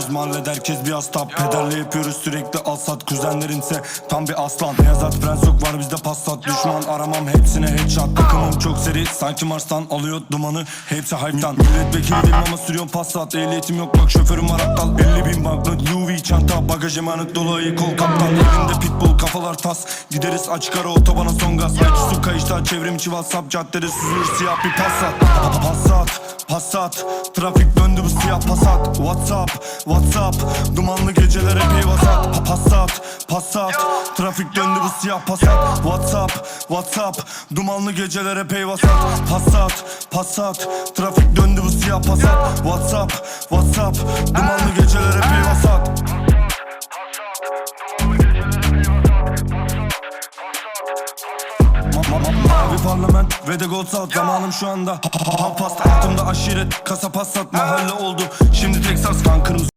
Yaşıyoruz mahallede herkes bir hasta Pederle yapıyoruz sürekli alsat Kuzenlerinse tam bir aslan. Beyazat prens yok var bizde passat. Düşman aramam hepsine headshot. Takımım çok seri sanki Mars'tan Alıyor dumanı. Hepsi hype'tan. Milletvekiliyim ama sürüyorum passat. Ehliyetim yok bak şoförüm var aptal. 50 bin banknot Louis çanta. Bagaj emanet dolu kol kaptan. Elimde pitbull kafalar tas. Gideriz açık ara otobana son gaz. Ayçi su kayışta çevrim içi whatsapp Caddede süzülür siyah bir passat. Passat Passat. Trafik döndü bu siyah Passat. Whatsapp Whatsapp Dumanlı geceler epey vasat Pa- Passat Passat. Trafik döndü bu siyah Passat Whatsapp Whatsapp Dumanlı geceler epey vasat Passat Passat. Trafik döndü bu siyah Passat Whatsapp Whatsapp Dumanlı geceler epey vasat Ma- ma- ma- Mavi parlament ve de gold saat Zamanım şu anda ha- ha- ha- pasta Altımda aşiret kasa passat. Mahalle oldu. Şimdi Texas kan kırmızı